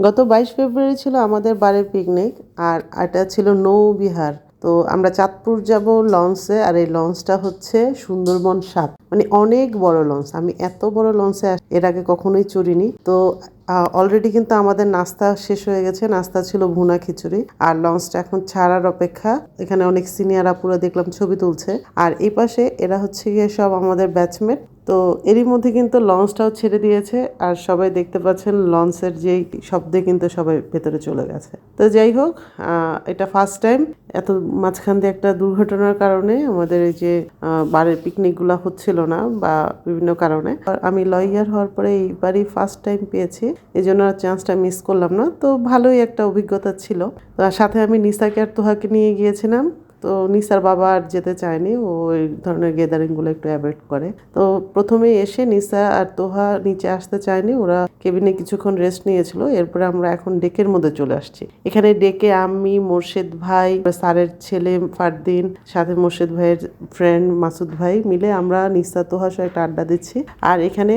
গত বাইশ ফেব্রুয়ারি ছিল আমাদের বাড়ির পিকনিক আর এটা ছিল নৌবিহার তো আমরা চাঁদপুর যাব লঞ্চে আর এই লঞ্চটা হচ্ছে সুন্দরবন সাত। মানে অনেক বড় লঞ্চ আমি এত বড় লঞ্চে এর আগে কখনোই চড়িনি। তো অলরেডি কিন্তু আমাদের নাস্তা শেষ হয়ে গেছে। নাস্তা ছিল ভুনা খিচুড়ি। আর লঞ্চটা এখন ছাড়ার অপেক্ষা। এখানে অনেক সিনিয়র আপুরা দেখলাম ছবি তুলছে। আর এই পাশে এরা হচ্ছে গিয়ে সব আমাদের ব্যাচমেট তো এরই মধ্যে কিন্তু লঞ্চটাও ছেড়ে দিয়েছে আর সবাই দেখতে পাচ্ছেন লঞ্চের যেই শব্দে কিন্তু সবাই ভেতরে চলে গেছে। তো যাই হোক এটা ফার্স্ট টাইম এত মাঝখান দিয়ে একটা দুর্ঘটনার কারণে আমাদের এই যে বাড়ির পিকনিকগুলো হচ্ছিল না বা বিভিন্ন কারণে। আমি লয়ার হওয়ার পরে এইবারই ফার্স্ট টাইম পেয়েছি এই জন্য আর চান্সটা মিস করলাম না। তো ভালোই একটা অভিজ্ঞতা ছিল। সাথে আমি নিসাকে আর তোহাকে নিয়ে গিয়েছিলাম। তো নিসার বাবা আর যেতে চায়নি, ও ওই ধরনের গ্যাদারিংগুলো একটু অ্যাভয়েড করে। তো প্রথমেই এসে নিসা আর তোহা নিচে আসতে চায়নি, ওরা কেবিনে কিছুক্ষণ রেস্ট নিয়েছিল, এরপরে আমরা এখন ডেকের মধ্যে চলে আসছি। এখানে ডেকে আমি, মোর্শেদ ভাই স্যারের ছেলে ফারদিন, সাথে মোর্শেদ ভাইয়ের ফ্রেন্ড মাসুদ ভাই মিলে আমরা নিসা, তোহা সহ একটা আড্ডা দিচ্ছি। আর এখানে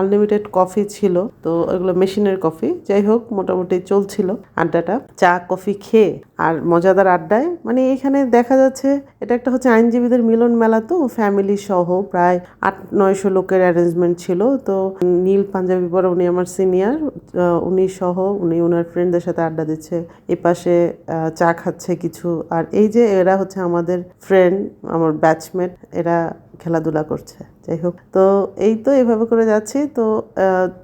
আনলিমিটেড কফি ছিল, তো ওগুলো মেশিনের কফি যাই হোক, মোটামুটি চলছিল আড্ডাটা। চা কফি খেয়ে আর মজাদার আড্ডায় মানে এখানে দেখা যাচ্ছে এটা একটা হচ্ছে আইনজীবীদের মিলন মেলা তো ফ্যামিলি সহ প্রায় আট, নয়শো লোকের অ্যারেঞ্জমেন্ট ছিল। তো নীল পাঞ্জাবি পরে উনি আমার সিনিয়র উনি সহ উনি ওনার ফ্রেন্ডদের সাথে আড্ডা দিচ্ছে। এ পাশে চা খাচ্ছে কিছু। আর এই যে এরা হচ্ছে আমাদের ফ্রেন্ড আমার ব্যাচমেট এরা খেলাধুলা করছে, যাই হোক। তো এই তো এভাবে করে যাচ্ছি। তো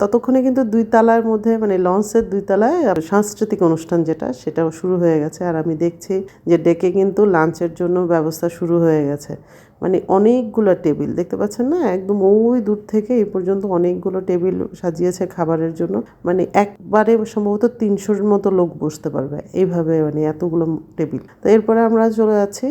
ততক্ষণে কিন্তু দুই তালার মধ্যে মানে লঞ্চের দুই তলায় সাংস্কৃতিক অনুষ্ঠান যেটা, সেটাও শুরু হয়ে গেছে। আর আমি দেখছি যে ডেকে কিন্তু লাঞ্চের জন্য ব্যবস্থা শুরু হয়ে গেছে। মানে অনেকগুলো টেবিল, দেখতে পাচ্ছেন না? একদম ওই দূর থেকে এই পর্যন্ত অনেকগুলো টেবিল সাজিয়েছে খাবারের জন্য। মানে একবারে সম্ভবত তিনশোর মতো লোক বসতে পারবে। এইভাবে মানে এতগুলো টেবিল। তো এরপরে আমরা চলে যাচ্ছি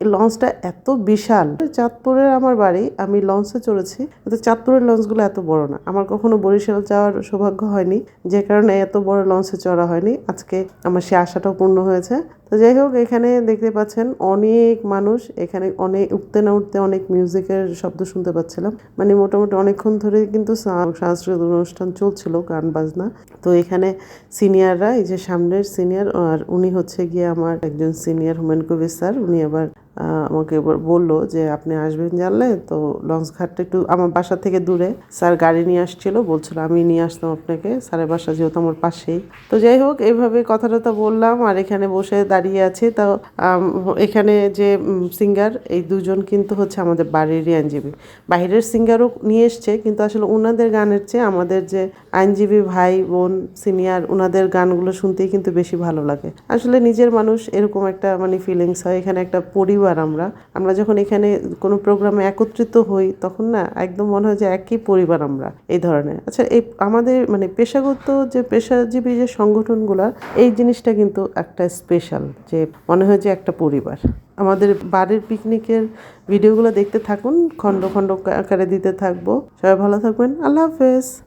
লঞ্চটা এত বিশাল। চাঁদপুরের আমার বাড়ি, আমি লঞ্চে চড়েছি। কিন্তু চাঁদপুরের লঞ্চগুলো এত বড় না। আমার কখনো বরিশাল যাওয়ার সৌভাগ্য হয়নি। যে কারণে এত বড় লঞ্চে চড়া হয়নি। আজকে আমার সে আশাটাও পূর্ণ হয়েছে। তো যাই হোক, এখানে দেখতে পাচ্ছেন অনেক মানুষ। এখানে অনেক উঠতে না উঠতে অনেক মিউজিকের শব্দ শুনতে পাচ্ছিলাম। মানে মোটামুটি অনেকক্ষণ ধরে কিন্তু সাংস্কৃতিক অনুষ্ঠান চলছিল, গান বাজনা। তো এখানে সিনিয়ররা এই যে সামনের সিনিয়র আর উনি হচ্ছে গিয়ে আমার একজন সিনিয়র হুমায়ুন কবির স্যার উনি আবার আমাকে এবার বলল যে, আপনি আসবেন জানলে? তো লঞ্চ ঘাটটা একটু আমার বাসা থেকে দূরে। স্যার গাড়ি নিয়ে আসছিল, বলছিল, আমি নিয়ে আসতাম আপনাকে। স্যারের বাসা যেহেতু আমার পাশেই। তো যাই হোক এইভাবে কথা টথা বললাম। আর এখানে বসে দাঁড়িয়ে আছে। তো এখানে যে সিঙ্গার এই দুজন কিন্তু হচ্ছে আমাদের বাড়িরই আইনজীবী। বাইরের সিঙ্গারও নিয়ে এসছে, কিন্তু আসলে ওনাদের গানের চেয়ে আমাদের যে আইনজীবী ভাই, বোন সিনিয়র ওনাদের গানগুলো শুনতেই কিন্তু বেশি ভালো লাগে। আসলে নিজের মানুষ এরকম একটা মানে ফিলিংস হয়, এখানে একটা পরিবার আমরা। আমরা যখন এখানে কোনো প্রোগ্রামে একত্রিত হই, তখন না একদম মনে হয় যে একই পরিবার আমরা, এই ধরনের। আচ্ছা এই আমাদের মানে পেশাগত যে পেশাজীবী যে সংগঠনগুলো, এই জিনিসটা কিন্তু একটা স্পেশাল যে মনে হয় যে একটা পরিবার। আমাদের বাড়ির পিকনিকের ভিডিওগুলো দেখতে থাকুন, খণ্ড খণ্ড আকারে দিতে থাকব। সবাই ভালো থাকবেন, আল্লাহ হাফেজ।